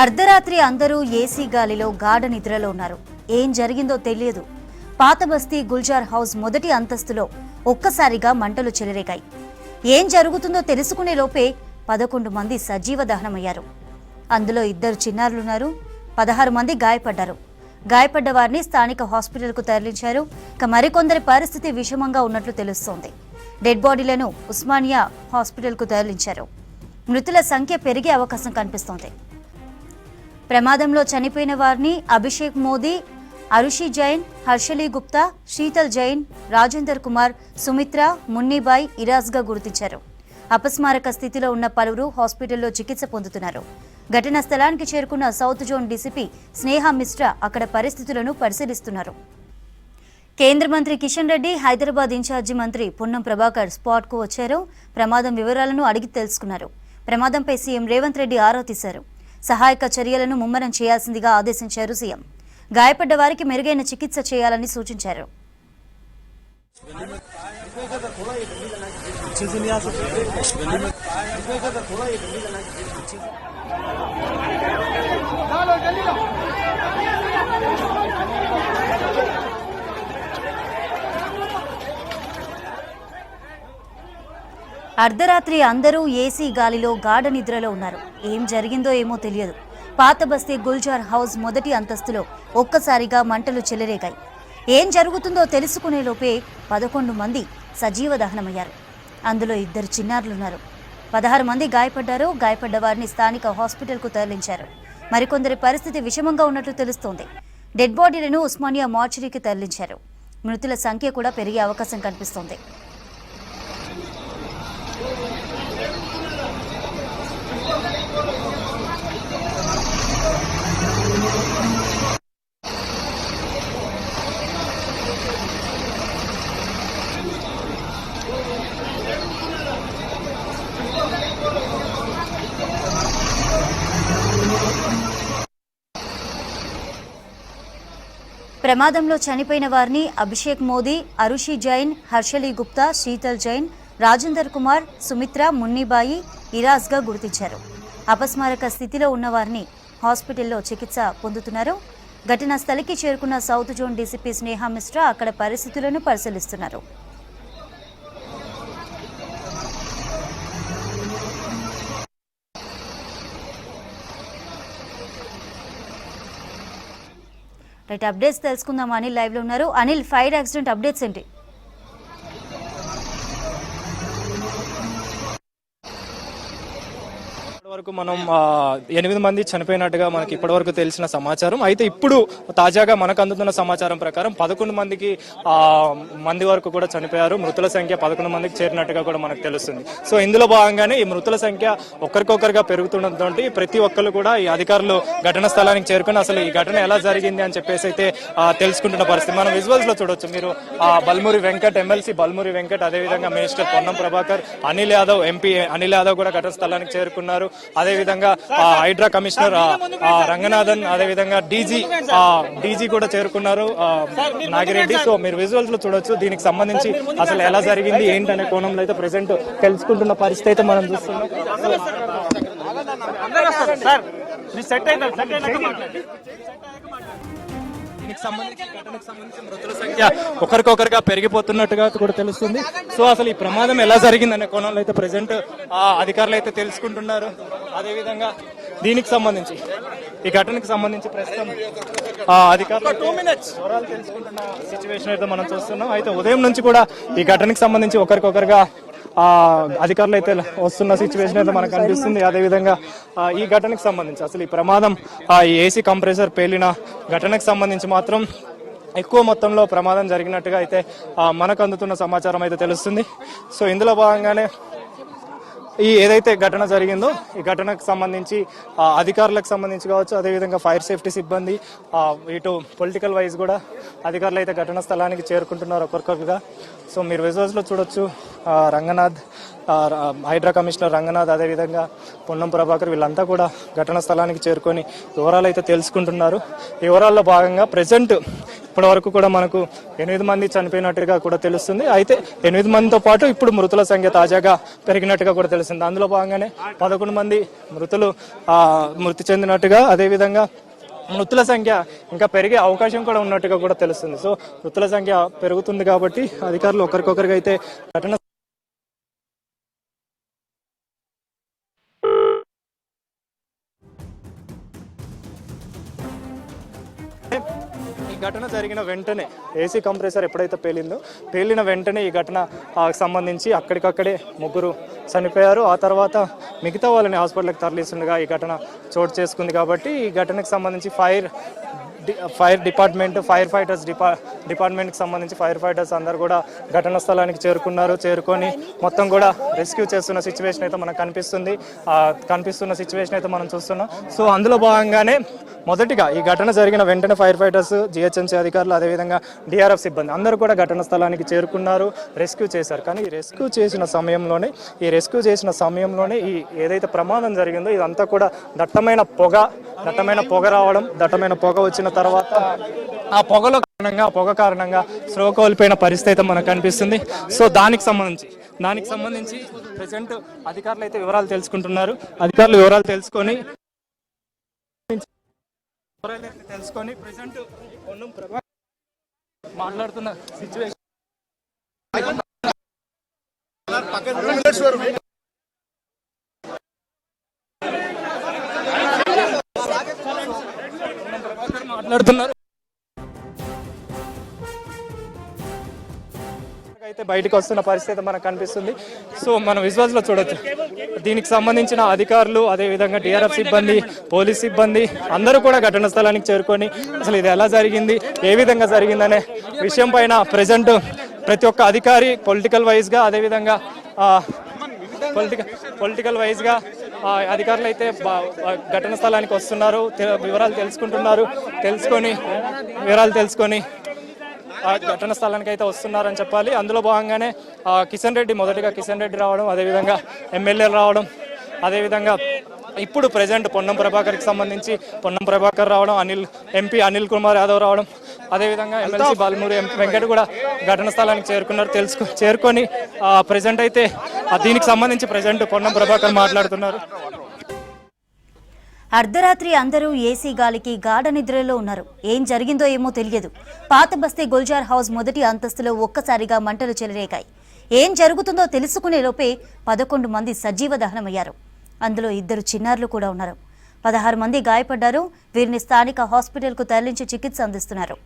అర్ధరాత్రి అందరూ ఏసీ గాలిలో గాఢ నిద్రలో ఉన్నారు. ఏం జరిగిందో తెలియదు. పాత బస్తీ గుల్జార్ హౌస్ మొదటి అంతస్తులో ఒక్కసారిగా మంటలు చెలరేగాయి. ఏం జరుగుతుందో తెలుసుకునే లోపే పదకొండు మంది సజీవ దహనమయ్యారు. అందులో ఇద్దరు చిన్నారులున్నారు. పదహారు మంది గాయపడ్డారు. గాయపడ్డ వారిని స్థానిక హాస్పిటల్కు తరలించారు. ఇక మరికొందరి పరిస్థితి విషమంగా ఉన్నట్లు తెలుస్తోంది. డెడ్ బాడీలను ఉస్మానియా హాస్పిటల్కు తరలించారు. మృతుల సంఖ్య పెరిగే అవకాశం కనిపిస్తోంది. ప్రమాదంలో చనిపోయిన వారిని అభిషేక్ మోదీ అరుషి జైన్ హర్షలి గుప్తా శీతల్ జైన్ రాజేందర్ కుమార్ సుమిత్ర మున్నిబాయ్ ఇరాజ్గా గుర్తించారు. అపస్మారక స్థితిలో ఉన్న పలువురు హాస్పిటల్లో చికిత్స పొందుతున్నారు. ఘటనా స్థలానికి చేరుకున్న south zone DCP Sneha Mishra అక్కడ పరిస్థితులను పరిశీలిస్తున్నారు. కేంద్ర మంత్రి కిషన్ రెడ్డి హైదరాబాద్ ఇన్ఛార్జి మంత్రి పొన్నం ప్రభాకర్ స్పాట్కు వచ్చారు. ప్రమాదం వివరాలను అడిగి తెలుసుకున్నారు. ప్రమాదంపై సీఎం రేవంత్ రెడ్డి ఆరా తీశారు. సహాయక చర్యలను ముమ్మరం చేయాల్సిందిగా ఆదేశించారు సీఎం. గాయపడ్డ వారికి మెరుగైన చికిత్స చేయాలని సూచించారు. అర్ధరాత్రి అందరూ ఏసీ గాలిలో గాఢ నిద్రలో ఉన్నారు. ఏం జరిగిందో ఏమో తెలియదు. పాత బస్తీ గుల్జార్ హౌస్ మొదటి అంతస్తులో ఒక్కసారిగా మంటలు చెలరేగాయి. ఏం జరుగుతుందో తెలుసుకునే లోపే పదకొండు మంది సజీవ దహనమయ్యారు. అందులో ఇద్దరు చిన్నారులున్నారు. పదహారు మంది గాయపడ్డారు. గాయపడ్డ వారిని స్థానిక హాస్పిటల్కు తరలించారు. మరికొందరి పరిస్థితి విషమంగా ఉన్నట్లు తెలుస్తోంది. డెడ్ బాడీలను ఉస్మానియా మార్చరీకి తరలించారు. మృతుల సంఖ్య కూడా పెరిగే అవకాశం కనిపిస్తోంది. ప్రమాదంలో చనిపోయిన వారిని అభిషేక్ మోదీ అరుషి జైన్ హర్షలి గుప్తా శీతల్ జైన్ రాజేందర్ కుమార్ సుమిత్ర మున్నిబాయి ఇరాజ్గా గుర్తించారు. అపస్మారక స్థితిలో ఉన్న వారిని హాస్పిటల్లో చికిత్స పొందుతున్నారు. ఘటనా స్థలికి చేరుకున్న south zone DCP Sneha Mishra అక్కడ పరిస్థితులను పరిశీలిస్తున్నారు. రైట్ అప్డేట్స్ తెలుసుకుందాం. అనిల్ లైవ్లో ఉన్నారు. అనిల్ ఫైర్ యాక్సిడెంట్ అప్డేట్స్ ఏంటి? వరకు మనం ఎనిమిది మంది చనిపోయినట్టుగా మనకి ఇప్పటివరకు తెలిసిన సమాచారం. అయితే ఇప్పుడు తాజాగా మనకు అందుతున్న సమాచారం ప్రకారం పదకొండు మందికి మంది వరకు కూడా చనిపోయారు. మృతుల సంఖ్య పదకొండు మందికి చేరినట్టుగా కూడా మనకు తెలుస్తుంది. సో ఇందులో భాగంగానే ఈ మృతుల సంఖ్య ఒకరికొకరుగా పెరుగుతుండటంతో ప్రతి ఒక్కరు కూడా ఈ అధికారులు ఘటన స్థలానికి చేరుకుని అసలు ఈ ఘటన ఎలా జరిగింది అని చెప్పేసి అయితే తెలుసుకుంటున్న పరిస్థితి. మనం విజువల్స్లో చూడొచ్చు. మీరు ఆ, బల్మూరి వెంకట్ ఎమ్మెల్సీ బల్మూరి వెంకట్ అదేవిధంగా మినిస్టర్ పొన్నం ప్రభాకర్ అనిల్ యాదవ్ ఎంపీ అనిల్ యాదవ్ కూడా ఘటన స్థలానికి చేరుకున్నారు. అదేవిధంగా హైడ్రా కమిషనర్ రంగనాథన్ అదేవిధంగా డీజీ డీజీ కూడా చేరుకున్నారు. నాగిరెడ్డి సో మీరు విజువల్స్లో చూడొచ్చు. దీనికి సంబంధించి అసలు ఎలా జరిగింది ఏంటనే కోణంలో అయితే ప్రెసెంట్ తెలుసుకుంటున్న పరిస్థితి అయితే మనం చూస్తున్నాం. దీనికి సంబంధించి ఘటనకు సంబంధించి మృతుల సంఖ్య ఒకరికొకరుగా పెరిగిపోతున్నట్టుగా కూడా తెలుస్తుంది. సో అసలు ఈ ప్రమాదం ఎలా జరిగిందనే కోణంలో అయితే ప్రజెంట్ అధికారులు అయితే తెలుసుకుంటున్నారు. అదేవిధంగా దీనికి సంబంధించి ఈ ఘటనకు సంబంధించి ప్రస్తుతం ఆ, అధికారులు వివరాలు తెలుసుకుంటున్న సిచ్యువేషన్ అయితే మనం చూస్తున్నాం. అయితే ఉదయం నుంచి కూడా ఈ ఘటనకు సంబంధించి ఒకరికొకరుగా అధికారులు అయితే వస్తున్న సిచ్యువేషన్ అయితే మనకు కనిపిస్తుంది. అదేవిధంగా ఈ ఘటనకు సంబంధించి అసలు ఈ ప్రమాదం ఈ ఏసీ కంప్రెసర్ పేలిన ఘటనకు సంబంధించి మాత్రం ఎక్కువ మొత్తంలో ప్రమాదం జరిగినట్టుగా అయితే మనకు అందుతున్న సమాచారం అయితే తెలుస్తుంది. సో ఇందులో భాగంగానే ఈ ఏదైతే ఘటన జరిగిందో ఈ ఘటనకు సంబంధించి అధికారులకు సంబంధించి కావచ్చు అదేవిధంగా ఫైర్ సేఫ్టీ సిబ్బంది ఇటు పొలిటికల్ వైజ్ కూడా అధికారులు అయితే ఘటన స్థలానికి చేరుకుంటున్నారు ఒక్కొక్కరుగా. సో మీరు విజువల్స్లో చూడొచ్చు. రంగనాథ్ హైడ్రా కమిషనర్ రంగనాథ్ అదేవిధంగా పొన్నం ప్రభాకర్ వీళ్ళంతా కూడా ఘటన స్థలానికి చేరుకొని వివరాలు అయితే తెలుసుకుంటున్నారు. ఈ వివరాల్లో భాగంగా ప్రజెంట్ ఇప్పటి వరకు కూడా మనకు ఎనిమిది మంది చనిపోయినట్టుగా కూడా తెలుస్తుంది. అయితే ఎనిమిది మందితో పాటు ఇప్పుడు మృతుల సంఖ్య తాజాగా పెరిగినట్టుగా కూడా తెలుస్తుంది. అందులో భాగంగానే పదకొండు మంది మృతులు మృతి చెందినట్టుగా అదేవిధంగా మృతుల సంఖ్య ఇంకా పెరిగే అవకాశం కూడా ఉన్నట్టుగా కూడా తెలుస్తుంది. సో మృతుల సంఖ్య పెరుగుతుంది కాబట్టి అధికారులు ఒకరికొకరికి అయితే ఘటన ఘటన జరిగిన వెంటనే ఏసీ కంప్రెసర్ ఎప్పుడైతే పేలిందో పేలిన వెంటనే ఈ ఘటన సంబంధించి అక్కడికక్కడే ముగ్గురు చనిపోయారు. ఆ తర్వాత మిగతా వాళ్ళని హాస్పిటల్కి తరలిస్తుండగా ఈ ఘటన చోటు చేసుకుంది కాబట్టి ఈ ఘటనకు సంబంధించి fire fire department fire fighters డిపా డిపార్ట్మెంట్కి సంబంధించి ఫైర్ ఫైటర్స్ అందరు కూడా ఘటన స్థలానికి చేరుకున్నారు చేరుకొని మొత్తం కూడా రెస్క్యూ చేస్తున్న సిచ్యువేషన్ అయితే మనకు కనిపిస్తుంది. కనిపిస్తున్న సిచ్యువేషన్ అయితే మనం చూస్తున్నాం. సో అందులో భాగంగానే మొదటిగా ఈ ఘటన జరిగిన వెంటనే ఫైర్ ఫైటర్స్ జిహెచ్ఎంసీ అధికారులు అదేవిధంగా డిఆర్ఎఫ్ సిబ్బంది అందరూ కూడా ఘటన స్థలానికి చేరుకున్నారు రెస్క్యూ చేశారు. కానీ ఈ రెస్క్యూ చేసిన సమయంలోనే ఈ రెస్క్యూ చేసిన సమయంలోనే ఈ ఏదైతే ప్రమాదం జరిగిందో ఇదంతా కూడా దట్టమైన పొగ దట్టమైన పొగ రావడం దట్టమైన పొగ వచ్చిన తర్వాత ఆ పొగలో కారణంగా పొగ కారణంగా స్లో కోల్పోయిన పరిస్థితి అయితే మనకు కనిపిస్తుంది. సో దానికి సంబంధించి దానికి సంబంధించి ప్రజెంట్ అధికారులు అయితే వివరాలు తెలుసుకుంటున్నారు. అధికారులు వివరాలు తెలుసుకొని వివరాలు తెలుసుకొని ప్రజెంట్ మాట్లాడుతున్న సిచ్యువేషన్ మాట్లాడుతున్నారు. అయితే బయటకు వస్తున్న పరిస్థితి మనకు కనిపిస్తుంది. సో మనం విజువల్స్ చూడొచ్చు. దీనికి సంబంధించిన అధికారులు అదే విధంగా డిఆర్ఎఫ్ సిబ్బంది పోలీస్ సిబ్బంది అందరూ కూడా ఘటన స్థలానికి చేరుకొని అసలు ఇది ఎలా జరిగింది ఏ విధంగా జరిగిందనే విషయం పైన ప్రజెంట్ ప్రతి ఒక్క అధికారి పొలిటికల్ వైజ్గా అదేవిధంగా అదే విధంగా పొలిటికల్ పొలిటికల్ వైజ్గా అధికారులు అయితే ఘటన స్థలానికి వస్తున్నారు. వివరాలు తెలుసుకుంటున్నారు. తెలుసుకొని వివరాలు తెలుసుకొని ఘటన స్థలానికి అయితే వస్తున్నారని చెప్పాలి. అందులో భాగంగానే కిషన్ రెడ్డి మొదటిగా కిషన్ రెడ్డి రావడం అదేవిధంగా ఎమ్మెల్యేలు రావడం అదేవిధంగా ఇప్పుడు ప్రజెంట్ పొన్నం ప్రభాకర్కి సంబంధించి పొన్నం ప్రభాకర్ రావడం అనిల్ ఎంపీ అనిల్ కుమార్ యాదవ్ రావడం అదేవిధంగా ఎమ్మెల్సీ బాలమూరి ఎం- వెంకట్ కూడా ఘటన స్థలానికి చేరుకున్నారు. తెలుసుకు చేరుకొని ప్రజెంట్ అయితే దీనికి సంబంధించి ప్రజెంట్ పొన్నం ప్రభాకర్ మాట్లాడుతున్నారు. అర్ధరాత్రి అందరూ ఏసీ గాలికి గాఢ నిద్రలో ఉన్నారు. ఏం జరిగిందో ఏమో తెలియదు. పాత బస్తీ గుల్జార్ హౌస్ మొదటి అంతస్తులో ఒక్కసారిగా మంటలు చెలరేగాయి. ఏం జరుగుతుందో తెలుసుకునే లోపే పదకొండు మంది సజీవ దహనమయ్యారు. అందులో ఇద్దరు చిన్నారులు కూడా ఉన్నారు. పదహారు మంది గాయపడ్డారు. వీరిని స్థానిక హాస్పిటల్కు తరలించి చికిత్స అందిస్తున్నారు.